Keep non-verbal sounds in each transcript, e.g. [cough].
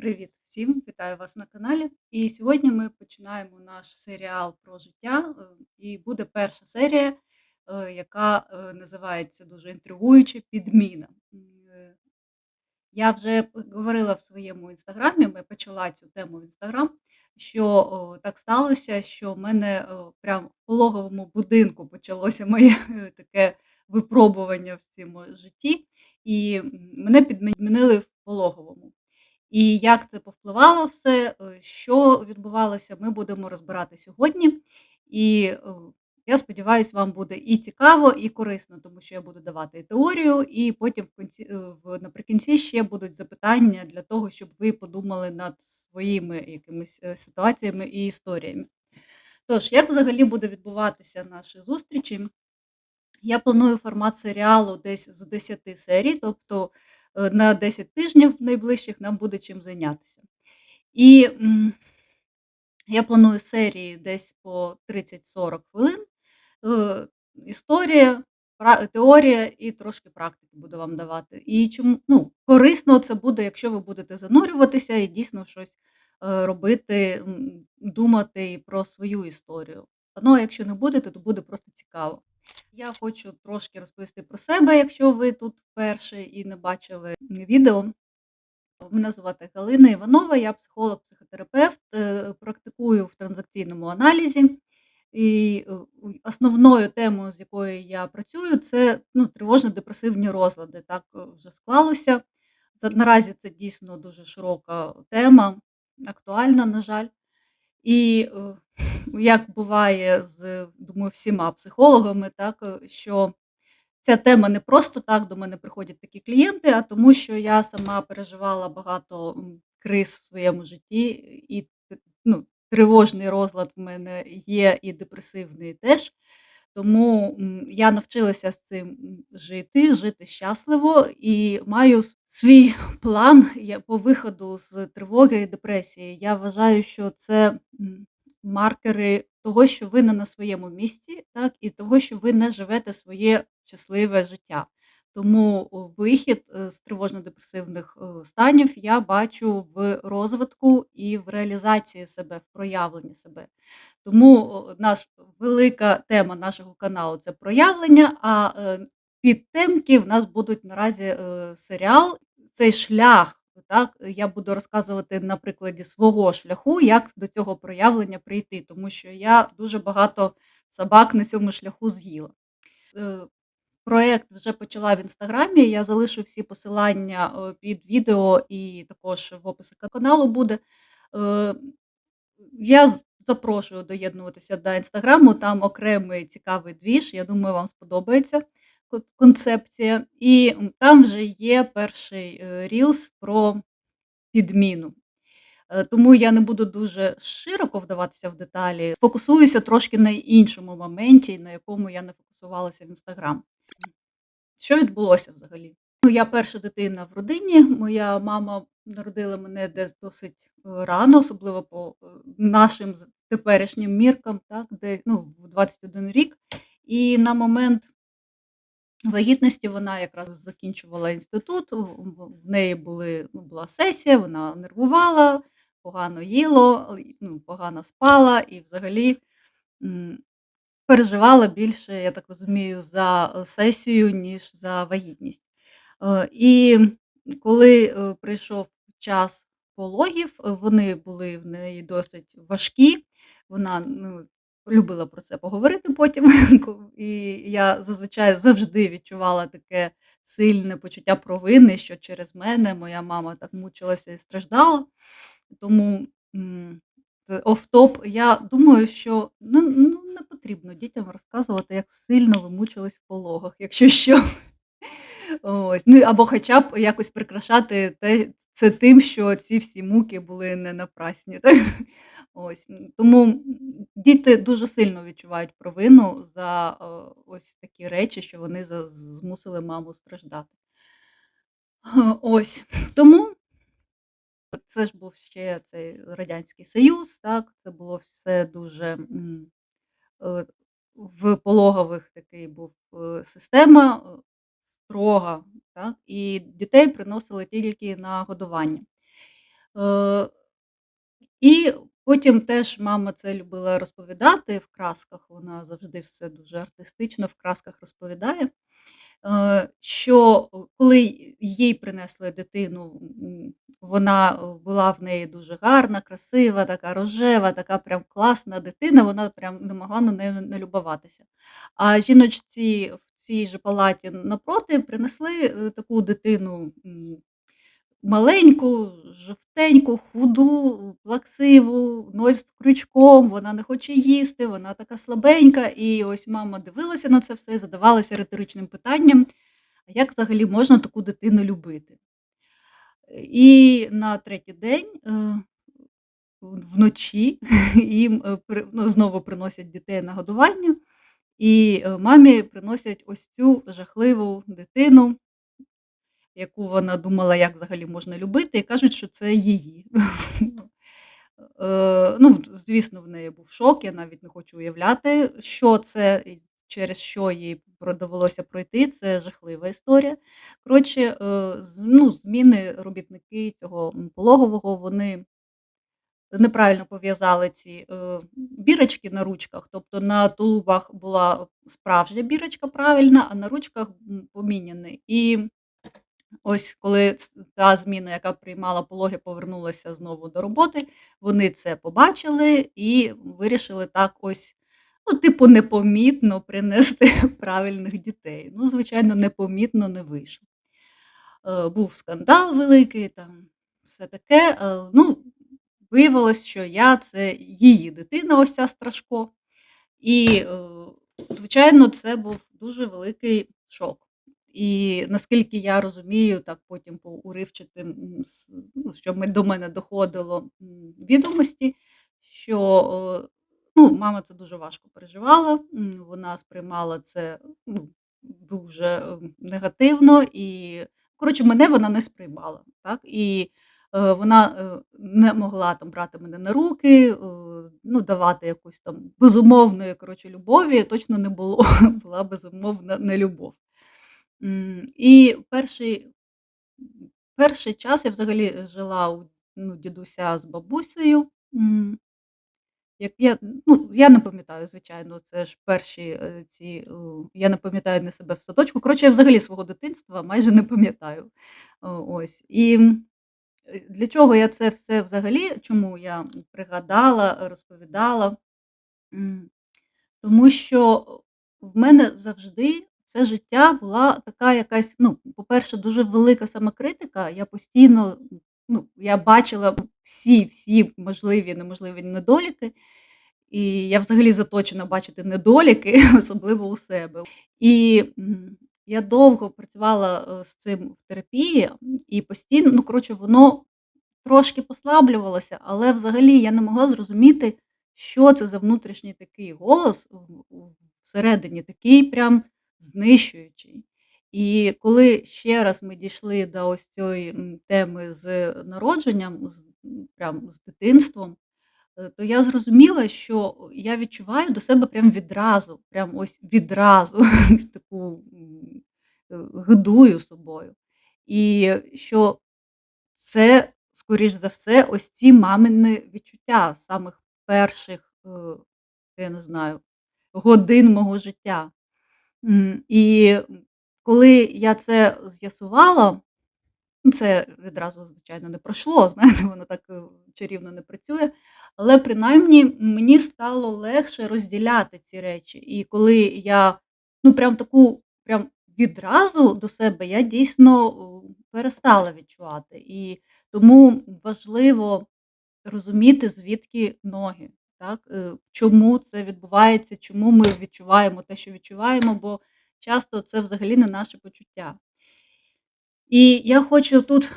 Привіт всім! Вітаю вас на каналі. І сьогодні ми починаємо наш серіал про життя. Е, і буде перша серія, е, яка, е, називається дуже інтригуюче "Підміна". Я вже говорила в своєму інстаграмі, ми почала цю тему в інстаграм, що, так сталося, що в мене, о, прям в пологовому будинку почалося моє таке випробування в цьому житті, і, мене підмінили в пологовому. І як це повпливало все, е, що відбувалося, ми будемо розбирати сьогодні. І, е, я сподіваюсь, вам буде і цікаво, і корисно, тому що я буду давати і теорію, і потім в кінці е, наприкінці ще будуть запитання для того, щоб ви подумали над своїми якимись, ситуаціями і історіями. Тож, як взагалі буде відбуватися наші зустрічі? Я планую формат серіалу десь з 10 серій, тобто, на 10 тижнів найближчих нам буде чим зайнятися. І, я планую серії десь по 30-40 хвилин. Е, історія, теорія і трошки практики буду вам давати. І чому ну, корисно це буде, якщо ви будете занурюватися і дійсно щось, е, робити, думати про свою історію. Ну, а якщо не будете, то буде просто цікаво. Я хочу трошки розповісти про себе, якщо ви тут вперше і не бачили відео. Мене звати Галина Іванова, я психолог-психотерапевт, е, практикую в транзакційному аналізі. І, е, основною темою, з якою я працюю, це, ну, тривожно-депресивні розлади. Так, е, вже склалося. Наразі це дійсно дуже широка тема, актуальна, на жаль. І, е, як буває з, думаю, всіма психологами, так, е, що ця тема не просто так до мене приходять такі клієнти, а тому, що я сама переживала багато, криз в своєму житті, і ну, тривожний розлад в мене є, і депресивний теж. Тому, я навчилася з цим, жити, жити щасливо і маю свій план по виходу з тривоги і депресії. Я вважаю, що це, маркери того, що ви не на своєму місці, так, і того, що ви не живете своє щасливе життя. Тому вихід, е, з тривожно-депресивних, е, станів я бачу в розвитку і в реалізації себе, в проявленні себе. Тому, о, наш велика тема нашого каналу- це проявлення, а, е, підтемки в нас будуть наразі, е, серіал. Цей шлях, так, я буду розказувати на прикладі свого шляху, як до цього проявлення прийти, тому що я дуже багато собак на цьому шляху з'їла. Е, проект вже почала в інстаграмі, я залишу всі посилання, е, під відео і також в описі каналу буде. Е, я запрошую доєднуватися до інстаграму, там окремий цікавий двіж, я думаю, вам сподобається концепція. І, там вже є перший, е, рілз про підміну. Е, тому я не буду дуже широко вдаватися в деталі, сфокусуюся трошки на іншому моменті, на якому я не фокусувалася в інстаграм. Що відбулося взагалі? Ну, я перша дитина в родині, моя мама народила мене десь досить, е, рано, особливо по, нашим теперішнім міркам, так, де, ну, в 21 рік. І на момент вагітності вона якраз закінчувала інститут, в неї були ну, була сесія, вона нервувала, погано їла, ну, погано спала і взагалі, переживала більше, я так розумію, за, сесію, ніж за вагітність. Е, і коли, е, прийшов час пологів, е, вони були в неї досить важкі, вона, ну, любила про це поговорити потім. [laughs] І я зазвичай завжди відчувала таке сильне почуття провини, що через мене моя мама так мучилася і страждала. Тому, оф-топ, я думаю, що ну ну не потрібно дітям розказувати, як сильно ви мучились в пологах, якщо що. Ось, ну або хоча б якось прикрашати те це тим, що ці всі муки були не напрасні, так. Ось, тому, діти дуже сильно відчувають провину за, е, ось такі речі, що вони змусили маму страждати. Ось, тому це ж був ще цей Радянський Союз, так, це було все дуже, е, в пологових такий був, е, система, строга, так, і дітей приносили тільки на годування. Е, і потім теж мама це любила розповідати в казках, вона завжди все дуже артистично в казках розповідає, е, що коли їй принесли дитину, вона була в неї дуже гарна, красива, така рожева, така прям класна дитина, вона прям не могла на неї не любуватися. А жіночці цій же палаті напроти принесли, е, таку дитину, маленьку, жовтеньку, худу, плаксиву, нос крючком, вона не хоче їсти, вона така слабенька. І ось мама дивилася на це все задавалася риторичним питанням: "А як взагалі можна таку дитину любити?" І на третій день, е, вночі [laughs] їм, е, ну, знову приносять дітей на годування, і, е, мамі приносять ось цю жахливу дитину яку вона думала, як взагалі можна любити, і кажуть, що це її. [laughs] Е, ну, звісно, в неї був шок, я навіть не хочу уявляти, що це і через що їй довелося пройти. Це жахлива історія. Коротше, е, ну, зміни робітники цього, пологового, вони неправильно пов'язали ці, е, бірочки на ручках. Тобто на тулубах була справжня бірочка правильна, а на ручках, поміняні. І ось коли та зміна, яка приймала пологи, повернулася знову до роботи, вони це побачили і вирішили так ось, ну, типу, непомітно принести [laughs] правильних дітей. Ну, звичайно, непомітно не вийшло. Е, був скандал великий, там все таке. Е, ну, виявилось, що я- це її дитина, ось ця Страшко. І, е, звичайно, це був дуже великий шок. І наскільки я розумію, так потім по уривчатим, ну, що до мене доходило, відомості, що, е, ну, мама це дуже важко переживала, вона сприймала це, ну, дуже, негативно і, коротше, мене вона не сприймала, так. І, вона, е, не могла там брати мене на руки, е, ну, давати якусь там безумовної, коротше, любові точно не було, [laughs] була безумовна нелюбов. І перший перший час я взагалі жила у, ну, дідуся з бабусею. Як я, ну, я не пам'ятаю, звичайно, це ж перші, е, ці, я не пам'ятаю ні себе в садочку. Коротше, я взагалі свого дитинства майже не пам'ятаю. Ось. І, е, для чого я це все взагалі, чому я пригадала, розповідала? Тому що в мене завжди все життя була така якась, ну, по-перше, дуже велика самокритика. Я постійно, ну, я бачила всі, всі можливі, неможливі недоліки, і я взагалі заточена бачити недоліки, [laughs] особливо у себе. І, я довго працювала, е, з цим в терапії, і постійно, ну, коротше, воно трошки послаблювалося, але взагалі я не могла зрозуміти, що це за внутрішній такий голос всередині, такий прям знищуючий. І коли ще раз ми дійшли до ось цієї, теми з народженням, з прям з дитинством, то я зрозуміла, що я відчуваю до себе прям відразу, прям ось відразу [laughs] таку, е, гидую собою. І що це, скоріш за все, ось ці мамині відчуття самих перших, е, я не знаю, годин мого життя. І коли я це з'ясувала, це відразу, звичайно, не пройшло, [laughs] знаєте, воно так, е, чарівно не працює, але принаймні мені стало легше розділяти ці речі. І коли я, ну, прям таку, прям відразу до себе я дійсно, е, перестала відчувати. І тому важливо розуміти, звідки ноги, так, е, чому це відбувається, чому ми відчуваємо те, що відчуваємо, бо часто це взагалі не наше почуття. І я хочу тут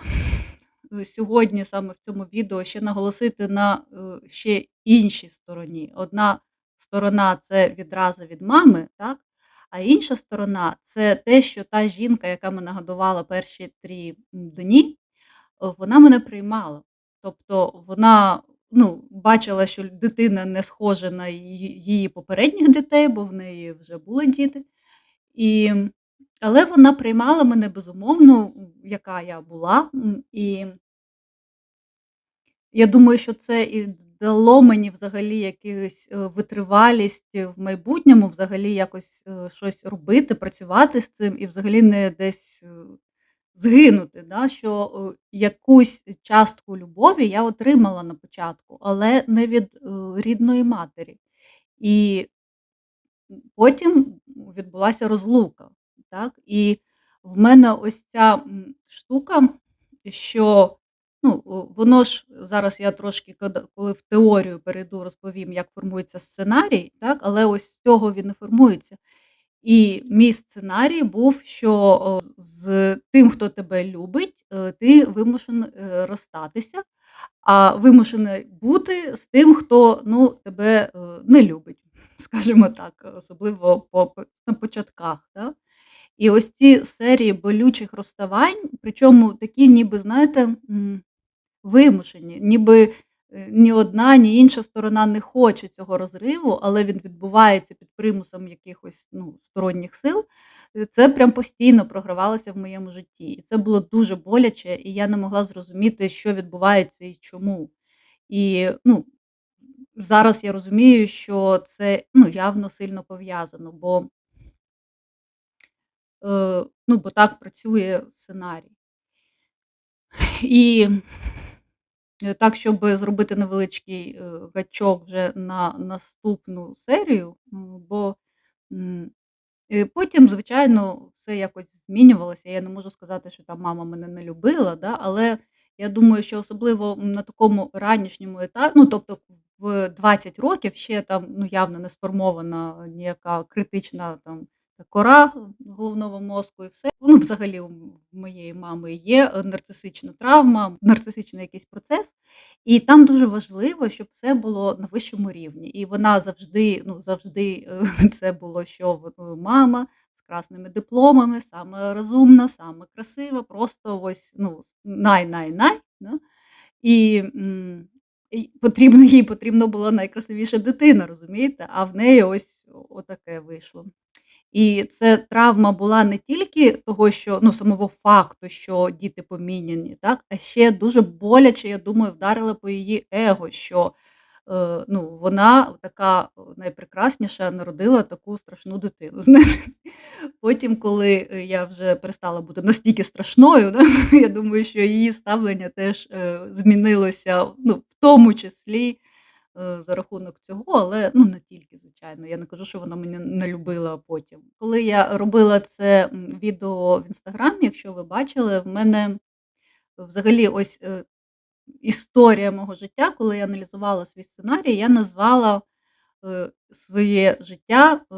е, сьогодні саме в цьому відео ще наголосити на, е, ще іншій стороні. Одна сторона- це відраза від мами, так, а інша сторона- це те, що та жінка, яка мене годувала перші 3 м, дні, вона мене приймала. Тобто вона, ну, бачила, що дитина не схожа на її попередніх дітей, бо в неї вже були діти. І, але вона приймала мене безумовно, яка я була, і Я думаю, що це і дало мені взагалі якихось, е, витривалість в майбутньому, взагалі якось, е, щось робити, працювати з цим і взагалі не десь, е, згинути, да, що, якусь частку любові я отримала на початку, але не від, рідної матері. І потім відбулася розлука, так. І в мене ось ця, штука, що, ну, воно ж зараз я трошки, коли в теорію перейду, розповім, як формується сценарій, так, але ось з цього він і формується. І мій сценарій був, що, з тим, хто тебе любить, е, ти вимушений, е, розстатися, а вимушений бути з тим, хто, ну, тебе, е, не любить, скажімо так, особливо по на початках, да. І ось ці серії болючих розставань, причому такі ніби, знаєте, вимушені, ніби, е, ні одна, ні інша сторона не хоче цього розриву, але він відбувається під примусом якихось, ну, сторонніх сил. Е, це прям постійно програвалося в моєму житті. І це було дуже боляче, і я не могла зрозуміти, що відбувається і чому. І, ну, зараз я розумію, що це, ну, явно сильно пов'язано, бо ну, бо так працює сценарій. І е, так, щоб зробити невеличкий, е, гачок вже на наступну серію, бо, потім, звичайно, все якось змінювалося. Я не можу сказати, що там мама мене не любила, да, але я думаю, що особливо на такому ранішньому етапі, ну, тобто в 20 років ще там, ну, явно не сформована ніяка критична там кора головного мозку і все. Ну, взагалі, у моєї мами є, е, нарцисична травма, нарцисичний якийсь процес, і там дуже важливо, щоб все було на вищому рівні. І вона завжди, ну, завжди, е, [laughs] це було, що е, мама з красними дипломами, сама розумна, сама красива, просто ось, ну, най-най-най, да. І, і потрібно їй потрібно була найкрасивіша дитина, розумієте, а в неї ось отаке вийшло. І це травма була не тільки того, що ну, самого факту, що діти поміняні, так, а ще дуже боляче, я думаю, вдарила по її его, що, е, ну, вона така найпрекрасніша народила таку страшну дитину. [laughs] Знаєте. Потім, коли, е, я вже перестала бути настільки страшною, да, [laughs] я думаю, що її ставлення теж, е, змінилося, ну, в тому числі за рахунок цього, але, ну, не тільки, звичайно. Я не кажу, що вона мене не любила потім. Коли я робила це, відео в "Інстаграмі", якщо ви бачили, в мене взагалі ось, е, історія мого життя, коли я аналізувала свій сценарій, я назвала, е, своє життя, е,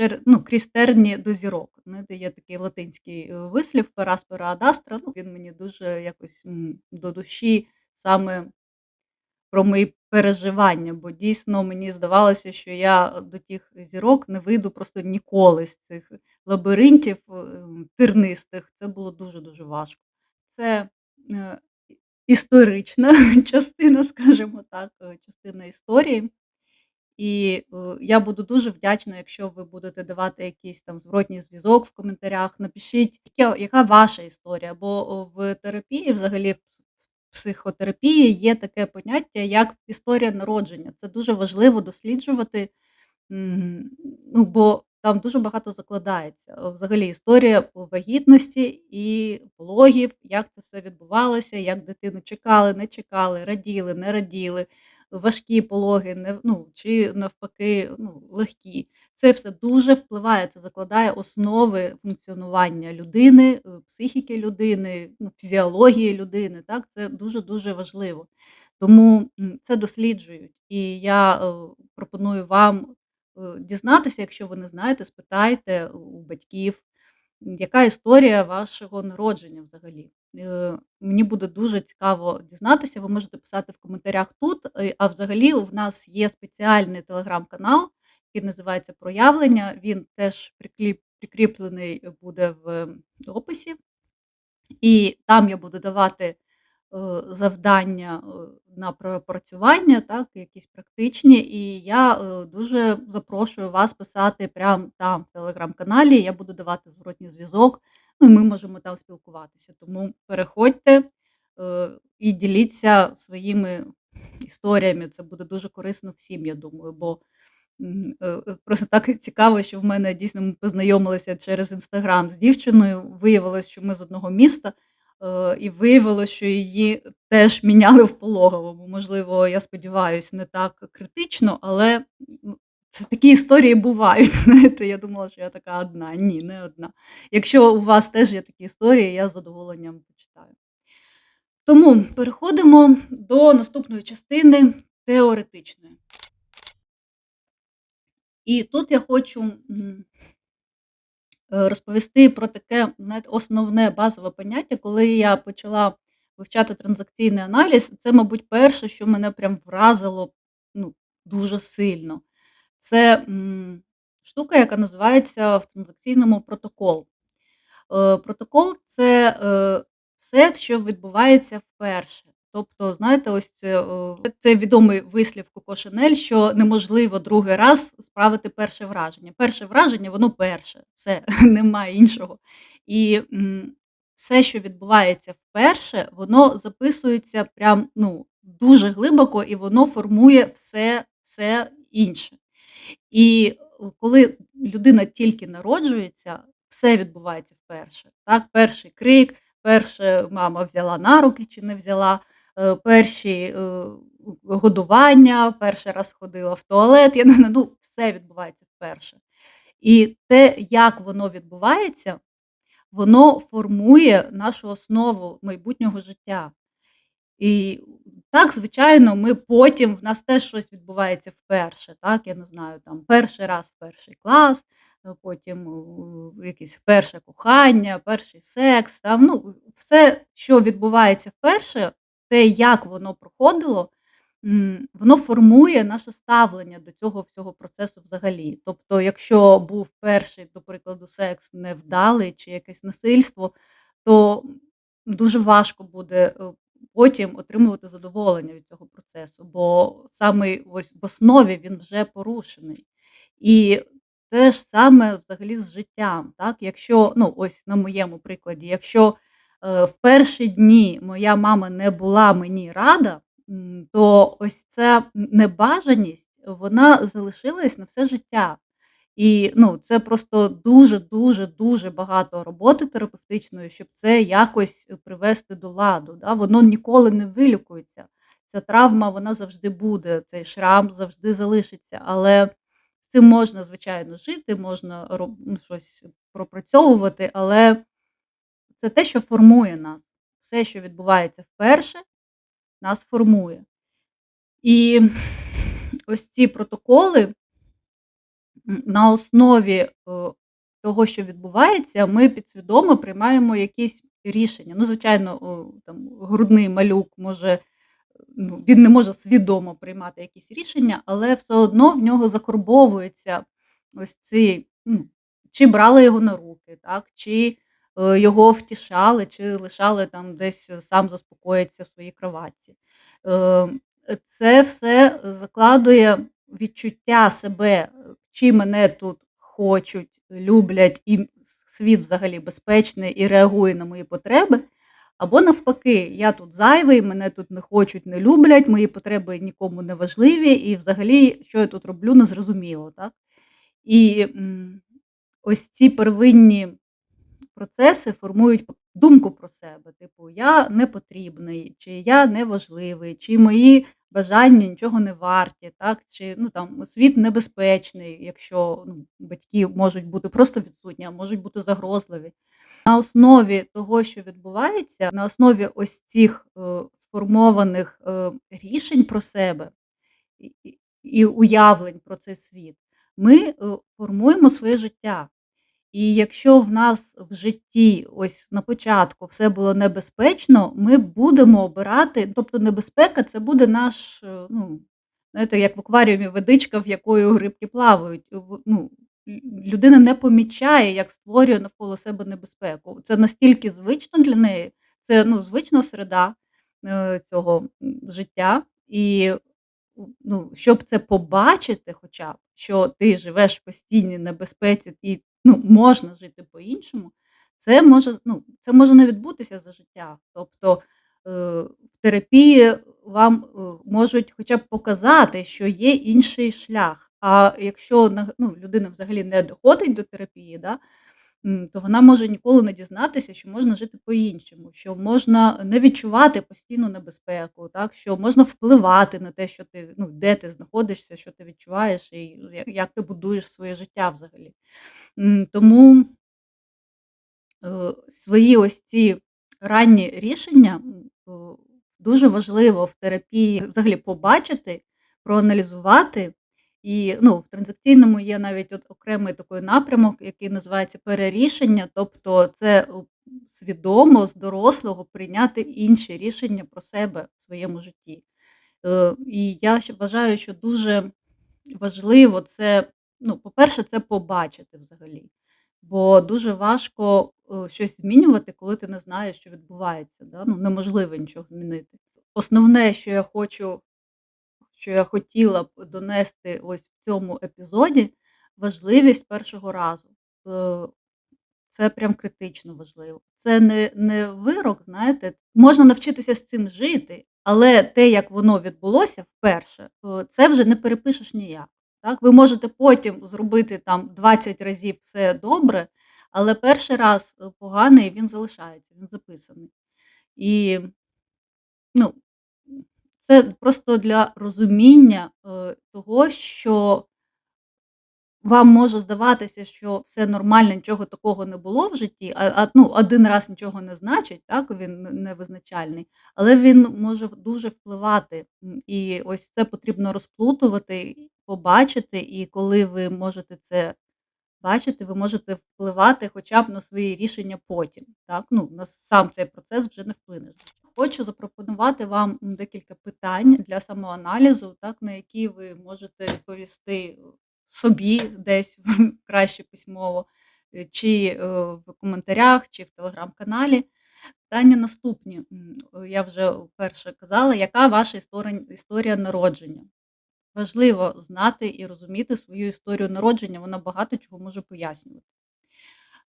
е, ну, крізь терні до зірок. Знаєте, є такий латинський, е, вислів "per aspera ad astra", ну, він мені дуже якось, до душі саме про мої переживання, бо дійсно мені здавалося, що я до тих зірок не вийду просто ніколи з цих лабіринтів, ем, тернистих. Це було дуже-дуже важко. Це, е, історична [laughs] частина, скажімо так, е, частина історії. І, е, я буду дуже вдячна, якщо ви будете давати якийсь там зворотній зв'язок в коментарях. Напишіть, яка ваша історія, бо, в терапії, взагалі в психотерапії є таке поняття, як історія народження. Це дуже важливо досліджувати, ну, бо там дуже багато закладається. Взагалі історія вагітності і пологів, як це все відбувалося, як дитину чекали, не чекали, раділи, не раділи, важкі пологи, не ну, чи навпаки, ну, легкі. Це все дуже впливає, це закладає основи функціонування людини, е, психіки людини, ну, фізіології людини, так, це дуже-дуже важливо. Тому, це досліджують. І я, е, пропоную вам, е, дізнатися, якщо ви не знаєте, спитайте у батьків, яка історія вашого народження взагалі. Е, мені буде дуже цікаво дізнатися, ви можете писати в коментарях тут, е, а взагалі в нас є спеціальний телеграм-канал, який називається "Проявлення". Він теж прикріплений буде в описі. І там я буду давати, е, завдання, на пропрацювання, так, якісь практичні. І я, дуже запрошую вас писати прямо там в телеграм-каналі. Я буду давати зворотній зв'язок, і ми можемо там спілкуватися. Тому переходьте, Е, і діліться своїми історіями. Це буде дуже корисно всім, я думаю, бо, е, е, просто так цікаво, що в мене дійсно ми познайомилися через "Інстаграм" з дівчиною. Виявилось, що ми з одного міста, і виявилось, що її теж міняли в пологовому. Можливо, я сподіваюсь, не так критично, але, це такі історії бувають, [laughs] знаєте. Я думала, що я така одна. Ні, не одна. Якщо у вас теж є такі історії, я з задоволенням почитаю. Тому переходимо до наступної частини теоретичної. І тут я хочу, е, розповісти про таке, знаєте, основне базове поняття. Коли я почала вивчати транзакційний аналіз, це, мабуть, перше, що мене прям вразило, ну, дуже сильно. Це, штука, яка називається в транзакційному протокол. Е, протокол- це, е, все, що відбувається вперше. Тобто, знаєте, ось це, це відомий вислів Коко Шанель, що неможливо другий раз справити перше враження. Перше враження, воно перше, все, [laughs] немає іншого. І, м, все, що відбувається вперше, воно записується прям, ну, дуже глибоко, і воно формує все все інше. І, е, коли людина тільки народжується, все відбувається вперше. Так, перший крик, перше мама взяла на руки чи не взяла, е, перші, е, годування, перший раз сходила в туалет, я не знаю, ну, все відбувається вперше. І те, як воно відбувається, воно формує нашу основу майбутнього життя. І так, звичайно, ми потім в нас теж щось відбувається вперше, так, я не знаю, там, перший раз перший клас, е, потім, якесь перше кохання, перший секс, там, ну, все, що відбувається вперше, те, як воно проходило, воно формує наше ставлення до цього всього процесу взагалі. Тобто, якщо був перший, до прикладу, секс невдалий чи якесь насильство, то дуже важко буде, е, потім отримувати задоволення від цього процесу, бо саме ось в основі він вже порушений. І те ж саме взагалі з життям, так. Якщо, ну, ось на моєму прикладі, якщо, е, в перші дні моя мама не була мені рада, то ось ця небажаність, вона залишилась на все життя. І, ну, це просто дуже дуже багато роботи терапевтичної, щоб це якось привести до ладу, да. Воно ніколи не вилікується. Ця травма, вона завжди буде, цей шрам завжди залишиться, але з цим можна, звичайно, жити, можна роб ну, щось пропрацьовувати, але це те, що формує нас. Все, що відбувається вперше, нас формує. І ось ці протоколи на основі, е, того, що відбувається, ми підсвідомо приймаємо якісь рішення. Ну, звичайно, там, грудний малюк може, ну, він не може свідомо приймати якісь рішення, але все одно в нього закарбовується ось цей, ну, чи брали його на руки, так, чи, е, його втішали, чи лишали там десь сам заспокоїться в своїй кроватці. Ем, це все закладує відчуття себе, чи мене тут хочуть, люблять і світ взагалі безпечний і реагує на мої потреби, або навпаки, я тут зайвий, мене тут не хочуть, не люблять, мої потреби нікому не важливі, і взагалі, що я тут роблю, незрозуміло, так. І, ось ці первинні процеси формують думку про себе, типу: "Я непотрібний", чи "Я неважливий", чи "Мої бажання нічого не варті", так, чи, ну, там, "Світ небезпечний", якщо, ну, батьки можуть бути просто відсутні, а можуть бути загрозливі. На основі того, що відбувається, на основі ось цих, е, сформованих, е, рішень про себе і і уявлень про цей світ, ми, е, формуємо своє життя. І якщо в нас в житті ось на початку все було небезпечно, ми будемо обирати тобто небезпека- це буде наш, е, ну, знаєте, як в акваріумі водичка, в якою рибки плавають. Ну, людина не помічає, як створює навколо себе небезпеку. Це настільки звично для неї, це, ну, звична середа, е, цього, життя. І, ну, щоб це побачити хоча б, що ти живеш в постійній небезпеці і, ну, можна жити по-іншому, це може, ну, це може не відбутися за життя. Тобто, Е, в терапії вам, е, можуть хоча б показати, що є інший шлях. А якщо ну, людина взагалі не доходить до терапії, да, то вона може ніколи не дізнатися, що можна жити по-іншому, що можна не відчувати постійну небезпеку, так, що можна впливати на те, що ти ну, де ти знаходишся, що ти відчуваєш і я як ти будуєш своє життя взагалі. Тому Е, свої ось ці ранні рішення, дуже важливо в терапії взагалі побачити, проаналізувати. І, ну, в транзакційному є навіть от окремий такий напрямок, який називається перерішення, тобто це свідомо з дорослого прийняти інші рішення про себе в своєму житті. Е, і я вважаю, що дуже важливо це, ну, по-перше, це побачити взагалі. Бо дуже важко, е, щось змінювати, коли ти не знаєш, що відбувається, да, ну, неможливо нічого змінити. Основне, що я хочу що я хотіла б донести ось в цьому епізоді, важливість першого разу. Е, це прям критично важливо. Це не не вирок, знаєте, можна навчитися з цим жити, але те, як воно відбулося вперше, це вже не перепишеш ніяк. Так? Ви можете потім зробити там 20 разів все добре, але перший раз е, поганий він залишається, він записаний. І ну, це просто для розуміння е, того, що вам може здаватися, що все нормально, нічого такого не було в житті, а а, ну, 1 раз нічого не значить, так, він невизначальний, але він може дуже впливати. І ось це потрібно розплутувати, побачити, і коли ви можете це бачити, ви можете впливати хоча б на свої рішення потім, так. Ну, на сам цей процес вже не вплинеш. Хочу запропонувати вам, декілька питань для самоаналізу, так, на які ви можете відповісти собі десь [laughs] краще письмово, е, чи, е, в коментарях, чи в телеграм-каналі. Питання наступні. Е, я вже вперше казала, яка ваша історія народження? Важливо знати і розуміти свою історію народження, вона багато чого може пояснювати.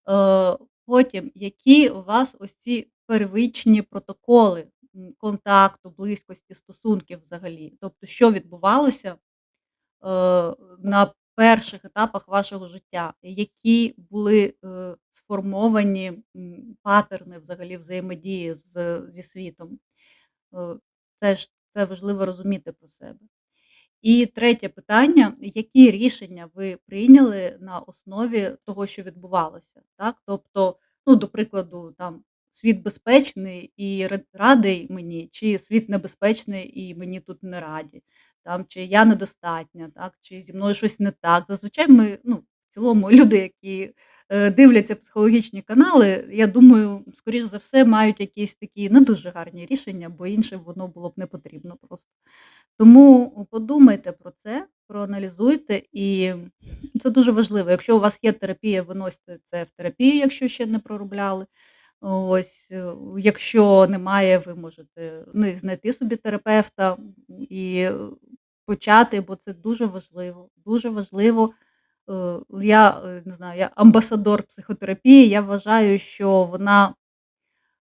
Е, потім, які у вас ось ці первичні протоколи, контакту, близькості, стосунків взагалі? Тобто, що відбувалося, е, на перших етапах вашого життя? Які були, е, сформовані, патерни взагалі взаємодії з зі світом? Е, теж це важливо розуміти про себе. І третє питання: які рішення ви прийняли на основі того, що відбувалося? Так, тобто, ну, до прикладу, там світ безпечний і ра радий мені, чи світ небезпечний і мені тут не раді, там, чи я недостатня, так, чи зі мною щось не так. Зазвичай ми, ну, в цілому люди, які, е, дивляться психологічні канали, я думаю, скоріш за все, мають якісь такі не дуже гарні рішення, бо інше воно було б не потрібно просто. Тому подумайте про це, проаналізуйте, і це дуже важливо. Якщо у вас є терапія, виносьте це в терапію, якщо ще не проробляли. Ось, е, якщо немає, ви можете, ну, знайти собі терапевта, і почати, бо це дуже важливо. Дуже важливо. Е, я, е, не знаю, я амбасадор психотерапії, я вважаю, що вона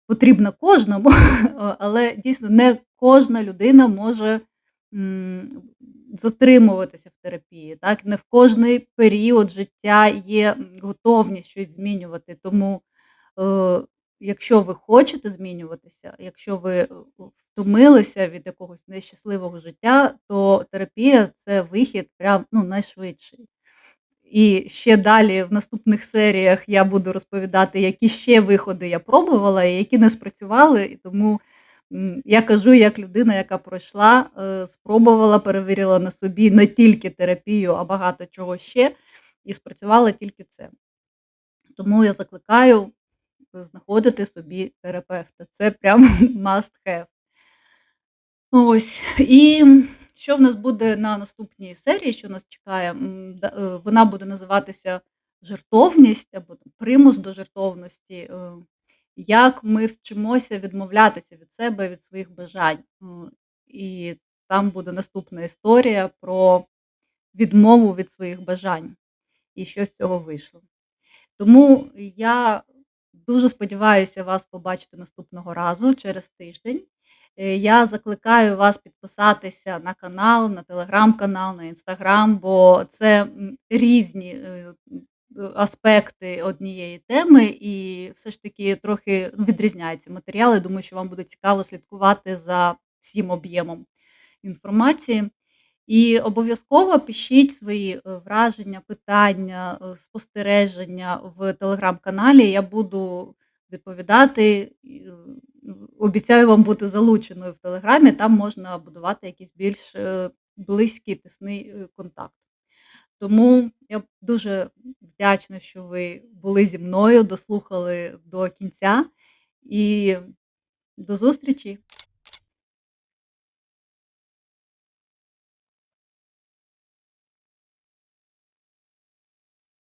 потрібна кожному, [laughs] але дійсно не кожна людина може затримуватися в терапії. Так? Не в кожний період життя є готовність щось змінювати. Тому, якщо ви хочете змінюватися, якщо ви е, втомилися від якогось нещасливого життя, то терапія це вихід прям ну, найшвидший. І ще далі в наступних серіях я буду розповідати, які ще виходи я пробувала і які не спрацювали. І тому я кажу як людина, яка пройшла, е, спробувала, перевірила на собі не тільки терапію, а багато чого ще, і спрацювала тільки це. Тому я закликаю знаходити собі терапевта. Це прям [laughs] must have. Ось. І що в нас буде на наступній серії, що нас чекає? Е, вона буде називатися "Жертовність" або "Примус до жертовності". Е, як ми вчимося відмовлятися від себе, від своїх бажань. І там буде наступна історія про відмову від своїх бажань і що з цього вийшло. Тому я дуже сподіваюся вас побачити наступного разу через тиждень. Е, я закликаю вас підписатися на канал, на телеграм-канал, на інстаграм, бо це, різні, е, аспекти однієї теми, і все ж таки трохи, відрізняються матеріали. Думаю, що вам буде цікаво слідкувати за всім об'ємом інформації. І обов'язково пишіть свої, е, враження, питання, е, спостереження в телеграм-каналі. Я буду відповідати, е, обіцяю вам бути залученою в телеграмі, там можна будувати якийсь більш, близький, тісний, е, контакт. Тому я дуже вдячна, що ви були зі мною, дослухали до кінця, і до зустрічі!